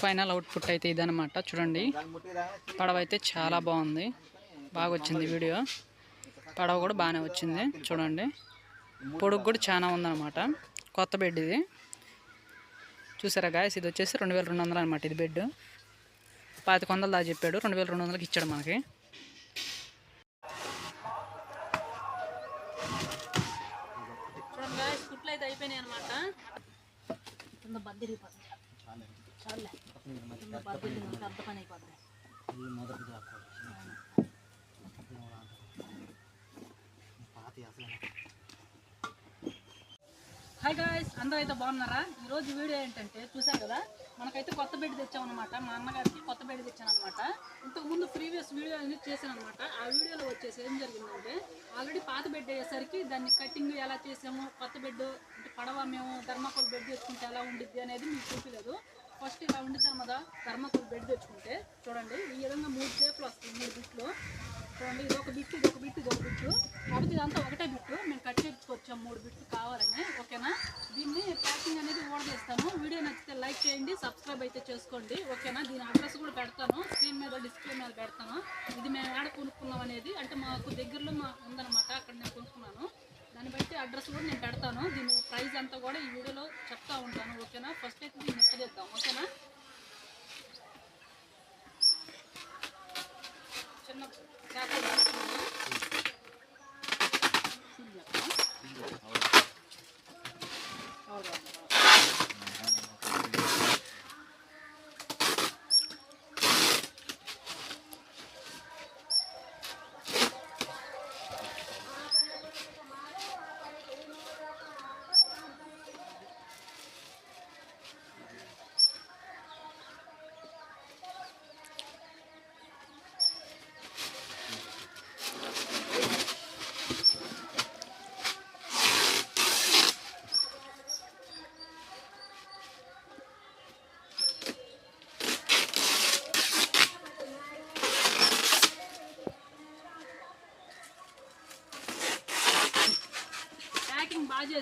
Final output అయితే ఇదనమాట చూడండి. పడవ అయితే చాలా బాగుంది. బాగా వచ్చింది వీడియో. పడవ కూడా బాగానే వచ్చింది. చూడండి. పొడుగు కూడా చాలా ఉందన్నమాట. కొత్త బెడ్ ఇది. చూసారా గాయస్ ఇది వచ్చేసి రెండు వేల రెండు వందలు అనమాట ఇది బెడ్. పాతిక వందలు దా చెప్పాడు. రెండు వేల రెండు వందలకి ఇచ్చాడు మనకి. అయిపోయినాయి అనమాట హాయ్ గాయస్ అందరూ అయితే బాగున్నారా ఈరోజు వీడియో ఏంటంటే చూసారు కదా? మనకైతే కొత్త బెడ్ తెచ్చామన్నమాట. మా అన్నగారికి కొత్త బెడ్ తెచ్చాను అనమాట ఇంతకు ముందు ప్రీవియస్ వీడియో అనేది చేశాను అనమాట ఆ వీడియోలో వచ్చేసి ఏం జరిగిందంటే ఆల్రెడీ పాత బెడ్ అయ్యేసరికి దాన్ని కటింగ్ ఎలా చేసాము కొత్త బెడ్ పడవ మేము ధర్మకోల్ బెడ్ తెచ్చుకుంటే ఎలా ఉండిద్ది అనేది మీకు చూపించలేదు ఫస్ట్ ఇలా ఉండిద్ది కదా ధర్మకోల్ బెడ్ తెచ్చుకుంటే. చూడండి ఈ విధంగా మూడు షేపులు వస్తాయి మూడు బిట్లు చూడండి ఇది ఒక బిట్ ఇది ఒక బిట్ ఇది ఒక బిట్టు కాబట్టి ఇదంతా ఒకటే బిట్టు మేము కట్ చేయించుకొచ్చాం మూడు బిట్లు కావాలని ఓకేనా? దీన్ని ప్యాకింగ్ అనేది ఓడదీస్తాను వీడియో నచ్చితే లైక్ చేయండి సబ్స్క్రైబ్ అయితే చేసుకోండి ఓకేనా? దీని అడ్రస్ కూడా పెడతాను స్క్రీన్ మీద డిస్ప్లే మీద పెడతాను. ఇది మేము ఆడ కొనుక్కున్నాం అనేది అంటే మాకు దగ్గరలో మా ఉందన్నమాట అక్కడ నేను కొనుక్కున్నాను దాన్ని బట్టి అడ్రస్ కూడా నేను పెడతాను. దీని ప్రైస్ అంతా కూడా ఈ వీడియోలో చెప్తా ఉంటాను. ఓకేనా? ఫస్ట్ అయితే దీన్ని ఎక్కడేద్దాం ఓకేనా?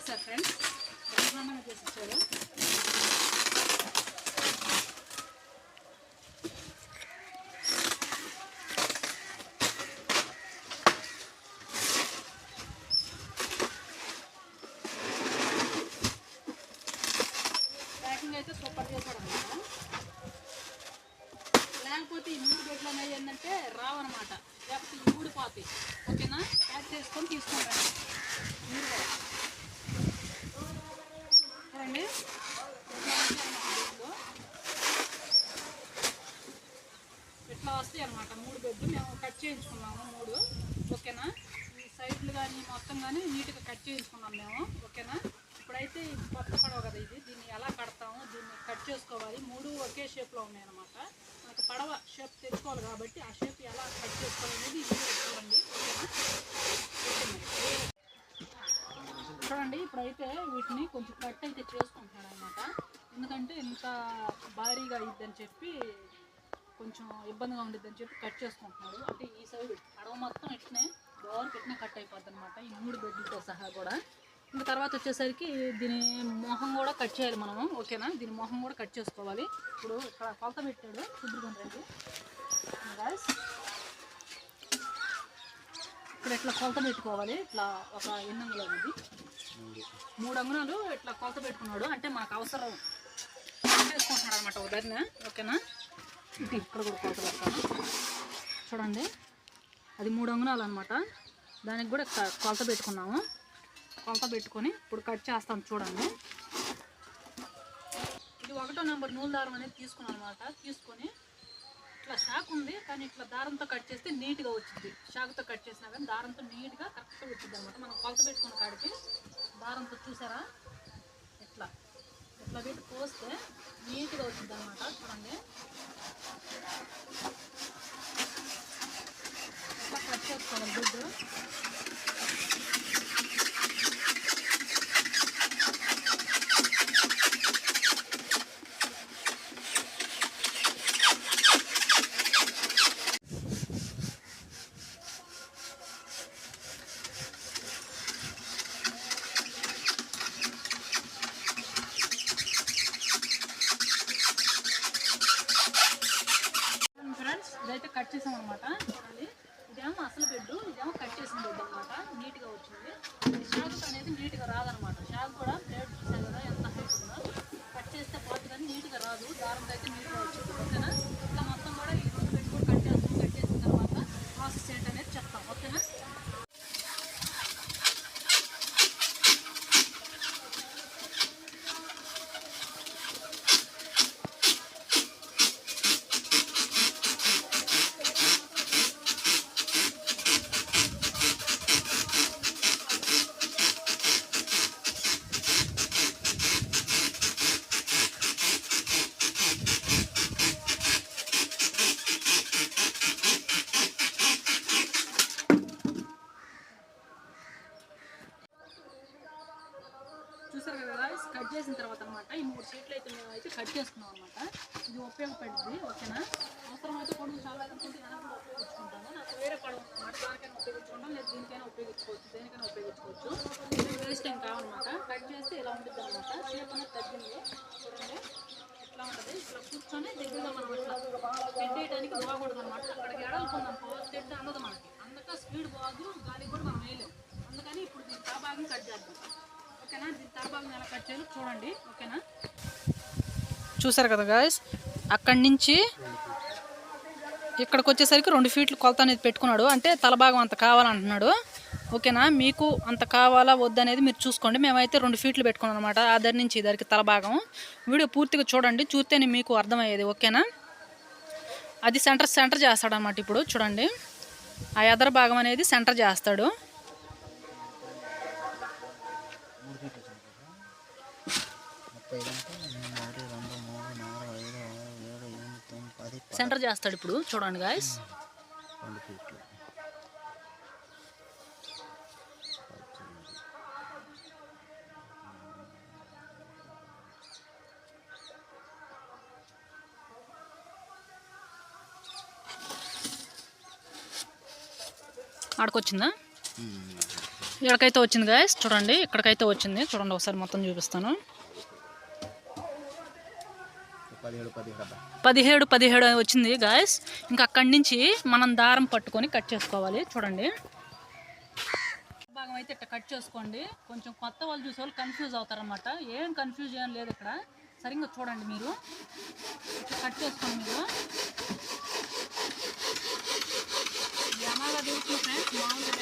చేశారు ఫ్రెండ్స్ బ్రహ్మాండంగా చేసి ఇచ్చారు ప్యాకింగ్ అయితే సూపర్ చేశాడు అనమాట లేకపోతే ఈ మూడు బెడ్లు అనేవి ఏంటంటే రావన్నమాట లేకపోతే ఈ ఊడిపోతాయి ఓకేనా? ప్యాక్ చేసుకొని తీసుకుంటాను మీరు కూడా చూడండి ఇట్లా వస్తాయి అనమాట మూడు బెడ్లు మేము కట్ చేయించుకున్నాము మూడు ఓకేనా ఈ సైడ్లు కానీ మొత్తం కానీ నీట్గా కట్ చేయించుకున్నాం మేము ఓకేనా ఇప్పుడైతే ఇది కొత్త పడవ కదా ఇది దీన్ని ఎలా కడతాము దీన్ని కట్ చేసుకోవాలి మూడు ఒకే షేప్లో ఉన్నాయి అనమాట మనకు పడవ షేప్ తెచ్చుకోవాలి కాబట్టి ఆ షేప్ ఎలా కట్ చేసుకోవాలనేది చూడండి చూడండి ఇప్పుడైతే వీటిని కొంచెం కట్ అయితే చేసుకుంటున్నాడు అనమాట ఎందుకంటే ఇంత భారీగా అయ్యిద్దని చెప్పి కొంచెం ఇబ్బందిగా ఉండిద్దని చెప్పి కట్ చేసుకుంటున్నాడు అంటే ఈ సైడ్ అడవ మొత్తం ఇట్నే డోర్ పెట్టినా కట్ అయిపోద్ది అనమాట ఈ మూడు బెడ్లతో సహా కూడా. ఇంకా తర్వాత వచ్చేసరికి దీని మొహం కూడా కట్ చేయాలి మనము ఓకేనా? దీని మొహం కూడా కట్ చేసుకోవాలి. ఇప్పుడు ఇక్కడ కొలత పెట్టాడు శుభ్రంగా ఇక్కడ ఇట్లా కొలత పెట్టుకోవాలి? ఇట్లా ఒక ఎన్ని అంగుళాలు ఇది మూడు అంగుళాలు ఇట్లా కొలత పెట్టుకున్నాడు. అంటే మాకు అవసరం. చేసుకుంటున్నాడు అనమాట ఉదర్న. ఓకేనా? ఇటు ఇక్కడ కూడా కొలత పెడతాను. చూడండి. అది మూడు అంగుళాలు అనమాట దానికి కూడా క- కొలత పెట్టుకున్నాము. కొలత పెట్టుకొని ఇప్పుడు కట్ చేస్తాం చూడండి. ఇది ఒకటో నెంబర్ నూలు దారం అనేది తీసుకున్నాను అనమాట తీసుకొని ఇట్లా షాక్ ఉంది కానీ ఇట్లా దారంతో కట్ చేస్తే నీట్గా వచ్చింది. షాక్తో కట్ చేసినా కానీ దారంతో నీట్గా కరెక్ట్గా వచ్చింది అనమాట మనం కొలత పెట్టుకున్న కాడికి దారంతో చూసారా? ఇట్లా. ఇట్లా పెట్టి పోస్తే నీట్గా వచ్చింది అనమాట చూడండి. ఇట్లా కట్ చేసుకోవాలి గుడ్డు. మూడు సీట్లు అయితే మేము అయితే కట్ చేసుకున్నాం అనమాట ఇది ఉపయోగపడుతుంది ఓకేనా? అవసరం అయితే పొడుగు చాలా అనుకుంటే నేను కూడా ఉపయోగించుకుంటాను. నాకు వేరే పడవ అనమాట ఉపయోగించుకుంటాం లేదా దీనికైనా ఉపయోగించుకోవచ్చు దేనికైనా ఉపయోగించుకోవచ్చు. ఇది వేస్ట్ ఏం కావన్నమాట. కట్ చేస్తే ఇలా ఉంటుంది అనమాట షేప్ అనేది తగ్గింది. చూడండి ఇట్లా ఉంటుంది. ఇట్లా కూర్చొని దగ్గరగా మనం ఇట్లా పెట్టేయడానికి బాగకూడదు అనమాట అక్కడికి ఎడలుకుందాం చెట్టు అందదు మనకి. అందుక స్పీడ్ బాగు గాలి కూడా మనం వేయలేం. అందుకని ఇప్పుడు దీని తాబాగం కట్ చేద్దాం. ఓకేనా? దీని తాబాగం కట్ చూడండి. ఓకేనా? చూసారు కదా గాయస్ అక్కడి నుంచి ఇక్కడికి వచ్చేసరికి రెండు ఫీట్లు కొలత అనేది పెట్టుకున్నాడు. అంటే తలభాగం అంత కావాలంటున్నాడు. ఓకేనా? మీకు అంత కావాలా వద్దనేది మీరు చూసుకోండి. మేమైతే రెండు ఫీట్లు పెట్టుకున్నాం అనమాట ఆ దగ్గర నుంచి ఇద్దరికి తలభాగం వీడియో పూర్తిగా చూడండి. చూస్తేనే మీకు అర్థమయ్యేది. ఓకేనా? అది సెంటర్ సెంటర్ చేస్తాడు అనమాట ఇప్పుడు. చూడండి. ఆ ఎదర భాగం అనేది సెంటర్ చేస్తాడు. సెంటర్ చేస్తాడు ఇప్పుడు. చూడండి గాయస్ ఆడకొచ్చిందా? ఇక్కడికైతే వచ్చింది గాయస్ చూడండి ఇక్కడికైతే వచ్చింది. చూడండి ఒకసారి మొత్తం చూపిస్తాను. పదిహేడు పదిహేడు వచ్చింది గాయస్ ఇంకా అక్కడి నుంచి మనం దారం పట్టుకొని కట్ చేసుకోవాలి. చూడండి. భాగం అయితే ఇట్లా కట్ చేసుకోండి. కొంచెం కొత్త వాళ్ళు చూసే వాళ్ళు కన్ఫ్యూజ్ అవుతారనమాట ఏం కన్ఫ్యూజ్ ఏం లేదు ఇక్కడ. సరిగ్గా చూడండి మీరు. ఇట్లా కట్ చేసుకోండి మీరు. ఎలాగా దిగుతుంది ఫ్రెండ్స్ మామూలుగా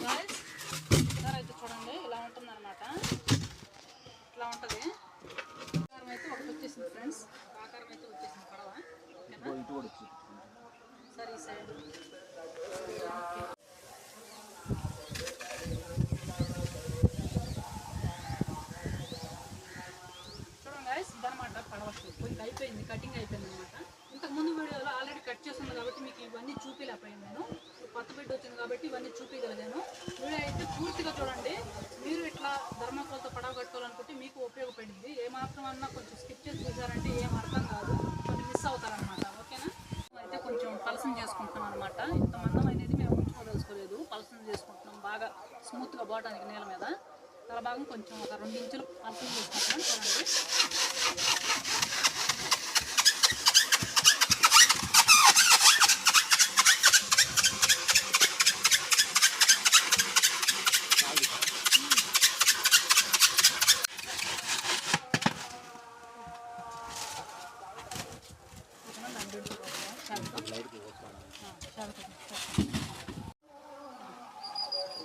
guys? కొంచెం చేసుకుంటున్నాం అనమాట ఇంత మందం అనేది మేము ఉంచుకోదలుచుకోలేదు. పలసన చేసుకుంటున్నాం. బాగా స్మూత్గా పోవడానికి నేల మీద. తల భాగం కొంచెం ఒక రెండు ఇంచులు పలసం చేసుకుంటున్నాం. చూడండి ఓకేనా? దాని గురించి చేద్దాం.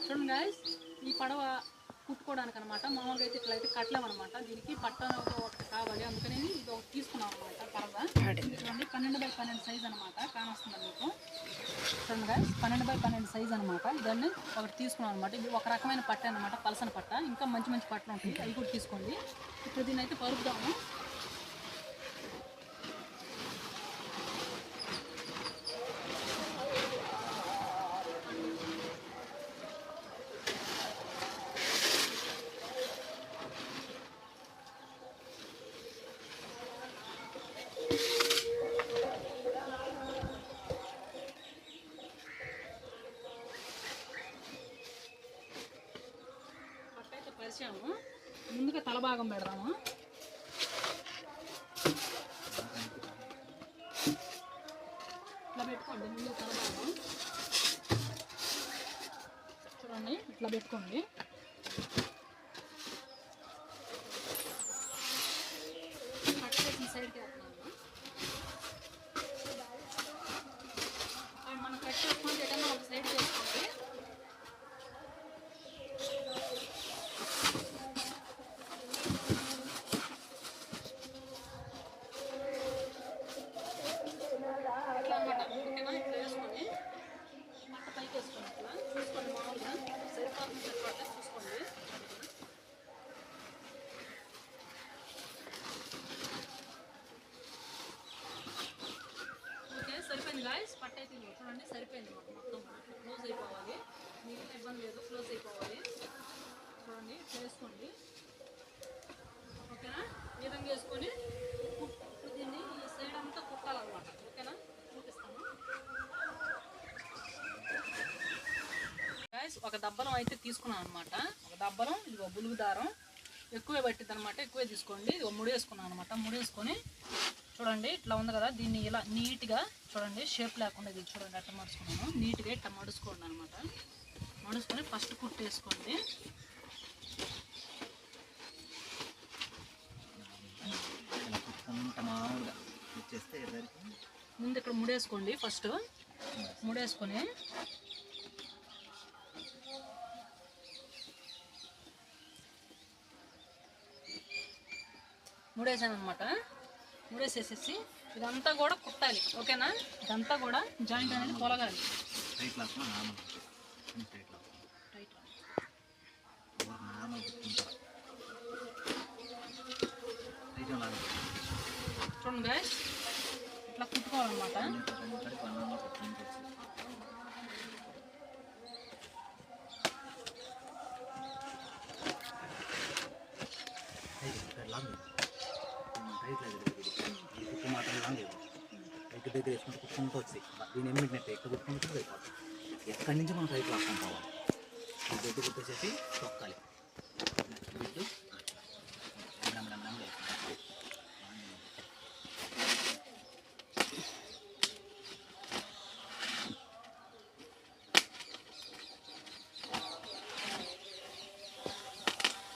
చూడండి గాయస్ ఈ పడవ కుట్టుకోవడానికి అనమాట కట్టలేమన్నమాట దీనికి పట్టణ ఒకటి కావాలి. అందుకని ఇది ఒకటి తీసుకున్నాం అనమాట పరద. చూడండి పన్నెండు బై పన్నెండు సైజ్ అనమాట కానొస్తుంది మీకు. చూడండి పన్నెండు బై పన్నెండు సైజ్ అనమాట ఇదన్నీ ఒకటి తీసుకున్నాం అనమాట ఇది ఒక రకమైన పట్ట అనమాట పలసన పట్ట. ఇంకా మంచి మంచి పట్టలు ఉంటాయి. అవి కూడా తీసుకోండి. ఇప్పుడు దీన్ని అయితే పరుపుదాము పట్ట అయితే పరిచాము ముందుగా తల భాగం పెడదాము. ఇట్లా పెట్టుకోండి ముందు తల భాగం. చూడండి ఇట్లా పెట్టుకోండి పట్ట వేసిన సైడ్కి వేస్తున్నాను అండ్ మనం కట్ చేసుకుంటే ఏదైనా ఒక సైడ్ చేసుకోండి ఇట్లా అన్నమాట ఓకేనా ఇట్లా వేసుకొని మట్ట పైకి వేసుకోండి ఇట్లా చూసుకోండి మామూలుగా సరిపోతుంది సరిపోతే చూసుకోండి ఓకే సరిపోయింది గాయస్ పట్ట అయితే ఇదిగో చూడండి సరిపోయింది మాకు మొత్తం క్లోజ్ అయిపోవాలి మీకు ఇబ్బంది లేదు క్లోజ్ అయిపోవాలి చూడండి ఇట్లా వేసుకోండి ఓకేనా ఈ విధంగా వేసుకొని కుట్- ఇప్పుడు దీన్ని ఈ సైడ్ అంతా కుట్టాలన్నమాట ఓకేనా చూపిస్తాను గాయస్ ఒక దబ్బలం అయితే తీసుకున్నాం అనమాట ఒక దబ్బలం ఇదిగో బులుగు దారం. ఎక్కువే పట్టింది అనమాట ఎక్కువే తీసుకోండి. ఇది ముడేసుకున్నాను అనమాట ముడేసుకొని చూడండి ఇట్లా ఉంది కదా దీన్ని ఇలా నీట్గా చూడండి షేప్ లేకుండా ఇది చూడండి అట్లా మడుచుకున్నాను. నీట్గా ఇట్లా మడుచుకోండి అనమాట మడుచుకొని ఫస్ట్ కుట్టేసుకోండి ముందు ఇక్కడ ముడేసుకోండి ఫస్ట్. ముడేసుకొని ముడేసాను అనమాట ముడేసేసేసి ఇదంతా కూడా కుట్టాలి ఓకేనా? ఇదంతా కూడా జాయింట్ అనేది లాగా చూడండి ఇట్లా కుట్టుకోవాలన్నమాట ఇక్కడ పన్నంగా కుట్టుకుంటూ లాంగ్ రైట్ లేదు ఈ కుట్టు మాత్రం లాంగ్ లేదు రైట్ దగ్గర వేసుకుంటే కుట్టుకుంటూ వచ్చి దీని ఏమి నెట్ ఎక్కడ కుట్టుకుంటే అయిపోతుంది ఎక్కడి నుంచి మనం రైట్ లాక్కొని పోవాలి ఈ బెడ్ కుట్టేసేసి తొక్కాలి బెడ్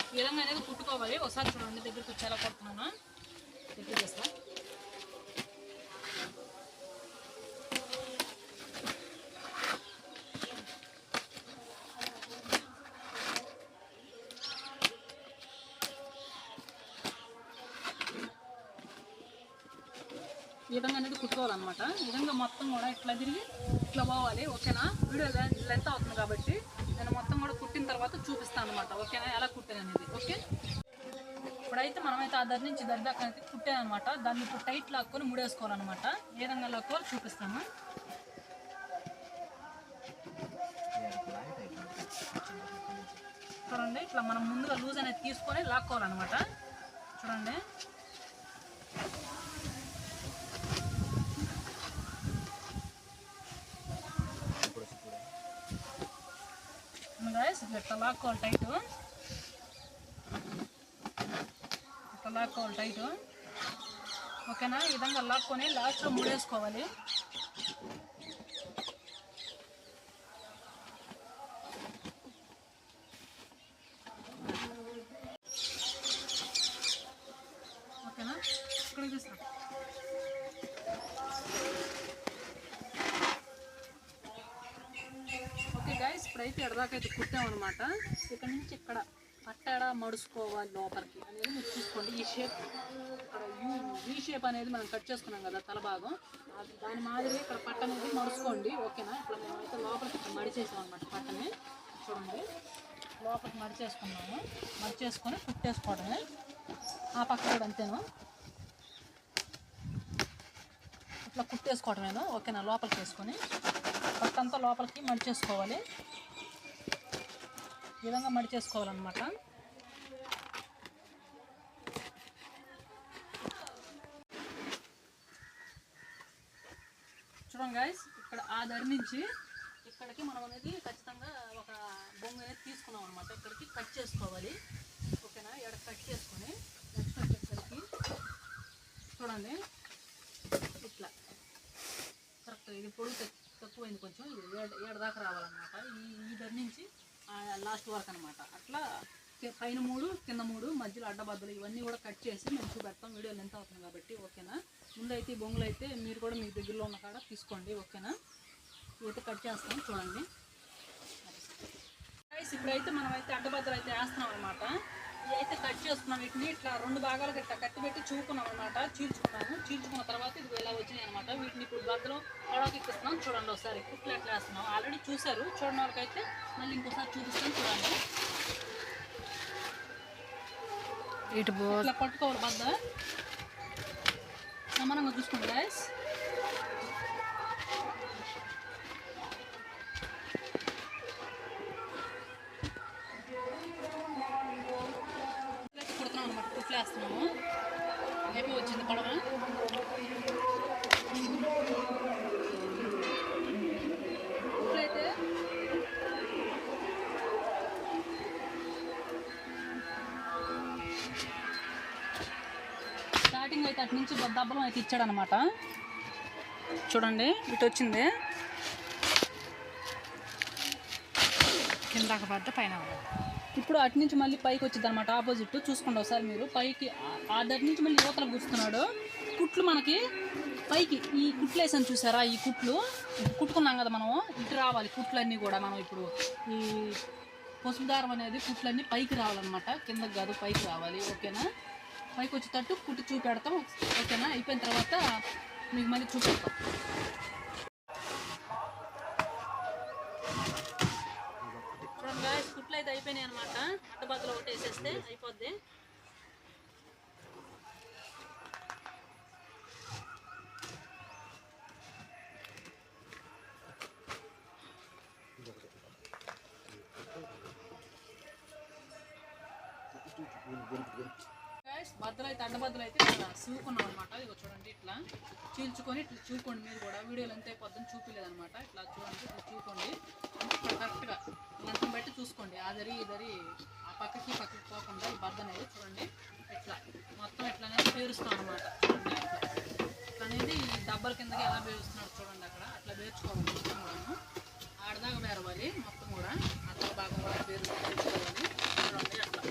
ఈ విధంగా అనేది కుట్టుకోవాలి ఒకసారి చూడండి దగ్గరికి వచ్చేలా కొడుతున్నాను? దగ్గర చేస్తాను ఈ విధంగా ఈ విధంగా మొత్తం కూడా ఇట్లా తిరిగి ఇట్లా పోవాలి ఓకేనా? వీడియో లెంత్ అవుతుంది కాబట్టి నేను మొత్తం కూడా కుట్టిన తర్వాత చూపిస్తాను అనమాట ఓకేనా? ఎలా కుట్టాను అనేది ఓకే? ఇప్పుడైతే మనమైతే ఆ దరి నుంచి దరి దాకా అయితే కుట్టాను అనమాట దాన్ని ఇప్పుడు టైట్ లాక్కొని ముడేసుకోవాలన్నమాట. ఏ రంగం లాక్కోవాలి చూపిస్తాము? చూడండి ఇట్లా మనం ముందుగా లూజ్ అనేది తీసుకొని లాక్కోవాలన్నమాట. చూడండి. గాయస్ ఇట్లా లాక్కోవాలి టైట్. టైట్. ఓకేనా? ఈ విధంగా లాక్కొని లాస్ట్లో ముడేసుకోవాలి ఓకేనా ఇక్కడికి తీస్తాను ఓకే గాయస్ ఇప్పుడైతే ఎడదాకైతే కుట్టామన్నమాట. ఇక్కడ నుంచి ఇక్కడ పట్టాడ మడుచుకోవాలి లోపలికి అనేది మీరు చూసుకోండి. ఈ షేప్ ఇక్కడ యూ షేప్ అనేది మనం కట్ చేసుకున్నాం కదా తల భాగం. అది దాని మాదిరి ఇక్కడ పట్ట అనేది మడుచుకోండి. ఓకేనా? ఇప్పుడు మేమైతే లోపలికి ఇక్కడ మడిచేసాం అనమాట పట్టని. చూడండి. లోపలికి మడిచేసుకున్నాము. మడిచేసుకొని కుట్టేసుకోవడమే. ఆ పక్క కూడా అంతేను? ఇట్లా కుట్టేసుకోవడమేను? ఓకేనా? లోపలికి వేసుకొని పట్టంతా లోపలికి మడిచేసుకోవాలి. ఈ విధంగా మడిచేసుకోవాలన్నమాట చూడండి గాయస్ ఇక్కడ ఆ దరి నుంచి ఇక్కడికి మనం అనేది ఖచ్చితంగా ఒక బొంగు అనేది తీసుకున్నాం అనమాట ఇక్కడికి కట్ చేసుకోవాలి. ఓకేనా? ఇక్కడ కట్ చేసుకొని నెక్స్ట్ వచ్చేసరికి చూడండి. ఇట్లా. కరెక్ట్ ఇది పొడుగు తక్కువైంది కొంచెం. ఎడ ఏడు దాకా రావాలన్నమాట. ఈ ఈ దరి నుంచి లాస్ట్ వరకు అనమాట అట్లా పైన మూడు కింద మూడు మధ్యలో అడ్డబద్దలు ఇవన్నీ కూడా కట్ చేసి మేము చూపెడతాం. వీడియోలు ఎంత అవుతుంది కాబట్టి ఓకేనా? ముందైతే ఈ బొంగులు అయితే మీరు కూడా మీ దగ్గరలో ఉన్న కాడ తీసుకోండి ఓకేనా? ఇవైతే కట్ చేస్తాం చూడండి. ఇప్పుడైతే మనమైతే అడ్డబద్దలు అయితే వేస్తున్నాం అనమాట అయితే కట్ చేసుకున్నాం వీటిని ఇట్లా రెండు భాగాలకు ఇట్లా కట్టి పెట్టి చూకున్నాం అనమాట చీల్చుకున్నాము. చీల్చుకున్న తర్వాత ఇది ఇలా వచ్చినాయి అనమాట వీటిని ఇప్పుడు బద్దలు పొడవకి ఎక్కిస్తున్నాం చూడండి ఒకసారి కుట్లు ఎట్లా వేస్తున్నాం. ఆల్రెడీ చూసారు చూడని వాళ్ళకైతే మళ్ళీ ఇంకోసారి చూపిస్తాం చూడండి. ఇట్లా పట్టుకోవాలి బద్ద. సమానంగా చూసుకోండి గాయస్ మంచి అయితే అయితే ఇచ్చాడనమాట చూడండి ఇటు వచ్చింది. కిందక పడ్డ పైన ఇప్పుడు అటు నుంచి మళ్ళీ పైకి వచ్చింది అనమాట ఆపోజిట్. చూసుకోండి ఒకసారి మీరు. పైకి ఆ- దగ్గర నుంచి మళ్ళీ యువతల కూర్చున్నాడు. కుట్లు మనకి పైకి ఈ కుట్లు వేసాను చూసారా? ఈ కుట్లు కుట్టుకున్నాం కదా మనం ఇటు రావాలి కుట్లన్నీ కూడా మనం ఇప్పుడు. ఈ పసుపు దారం అనేది కుట్లన్నీ పైకి రావాలన్నమాట. కిందకి కాదు పైకి రావాలి. ఓకేనా? పైకి వచ్చేటట్టు కుట్టి చూపెడతాం. ఓకేనా? అయిపోయిన తర్వాత మీకు మళ్ళీ చూపెడతాం. కుట్లు అయితే అయిపోయినాయి అనమాట అడ్డబద్దలు ఒకటి వేసేస్తే అయిపోద్ది. గైస్ బద్దలు అయితే అడ్డబద్దలు అయితే ఇట్లా చూకున్నాం అనమాట ఇదిగో చూడండి ఇట్లా. చీల్చుకొని ఇట్లా చూపండి మీరు కూడా. వీడియోలు ఎంత పొద్దున చూపించలేదు అనమాట ఇట్లా చూడండి ఇట్లా చూపండి ఇట్లా కరెక్ట్గా లెంత్ని బట్టి చూసుకోండి. ఆ దరి దరి ఆ పక్కకి పక్కకి పోకుండా ఈ బద్ద అనేది చూడండి. ఇట్లా. మొత్తం ఇట్లా అనేది పేరుస్తాం అనమాట చూడండి ఇట్లా అనేది ఈ డబ్బల కిందకి ఎలా పేరుస్తున్నాడు చూడండి అక్కడ. అట్లా పేర్చుకోవాలి మొత్తం కూడాను. ఆడదాకా పేరవాలి మొత్తం కూడా. అట్లా భాగం కూడా పేరుస్తాం పేర్చుకోవాలి చూడండి అట్లా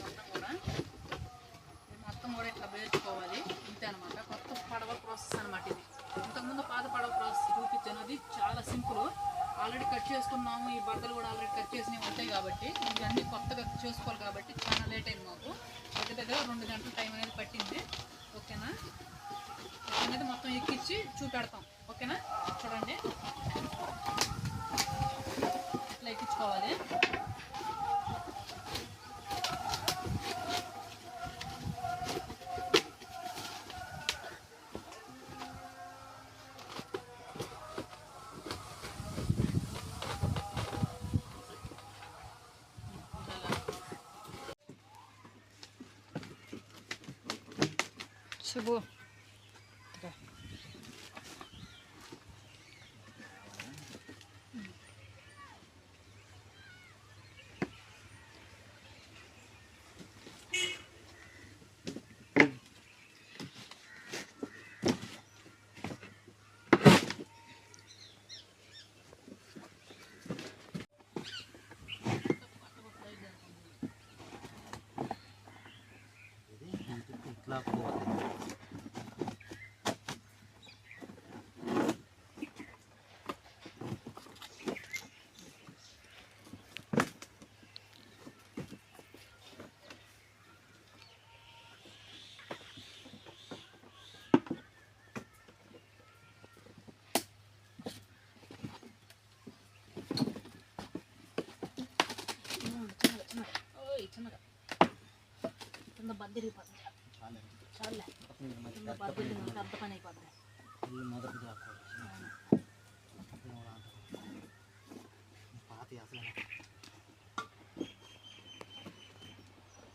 మొత్తం కూడా ఇది మొత్తం కూడా ఇట్లా వేసుకోవాలి ఇంతే అనమాట కొత్త పడవ ప్రాసెస్ అనమాట ఇది. ఇంతకుముందు పాత పడవ ప్రాసెస్ చూపించాను అది చాలా సింపుల్ ఆల్రెడీ కట్ చేసుకున్నాము ఈ బట్టలు కూడా ఆల్రెడీ కట్ చేసినవి ఉంటాయి కాబట్టి ఇవన్నీ కొత్తగా చేసుకోవాలి కాబట్టి చాలా లేట్ అయింది మాకు. దగ్గర దగ్గర రెండు గంటల టైం అనేది పట్టింది. ఓకేనా? అనేది మొత్తం ఎక్కించి చూపెడతాం. ఓకేనా? చూడండి. ఇట్లా ఎక్కించుకోవాలి. 라고 먹었네. 이천하다. 나 만들어 봐.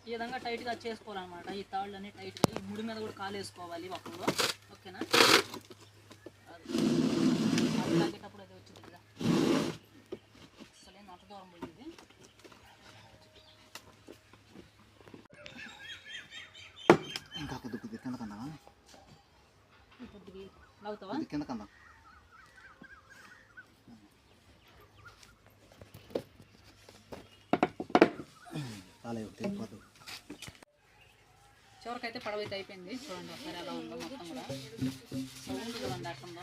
ఈ విధంగా టైట్గా చేసుకోవాలన్నమాట. ఈ తాళ్ళని టైట్గా ఈ ముడి మీద కూడా కాలు వేసుకోవాలి ఒకళ్ళు ఓకేనా అది అది లాగేటప్పుడు అది వచ్చింది కదా అసలే నట దూరం పోయింది ఇంకా కొద్ది కొద్ది కింద కందా కింద కందా తెలిపోదు చివరికైతే పడవ అయితే అయిపోయింది. చూడండి ఒకసారి ఎలా ఉందో మొత్తం కూడా. సౌండ్ చూడండి అట్టుందో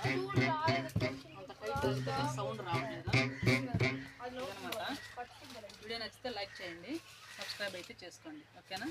అంత సౌండ్ రావట్లేదు. వీడియో నచ్చితే లైక్ చేయండి. సబ్స్క్రైబ్ అయితే చేసుకోండి. ఓకేనా?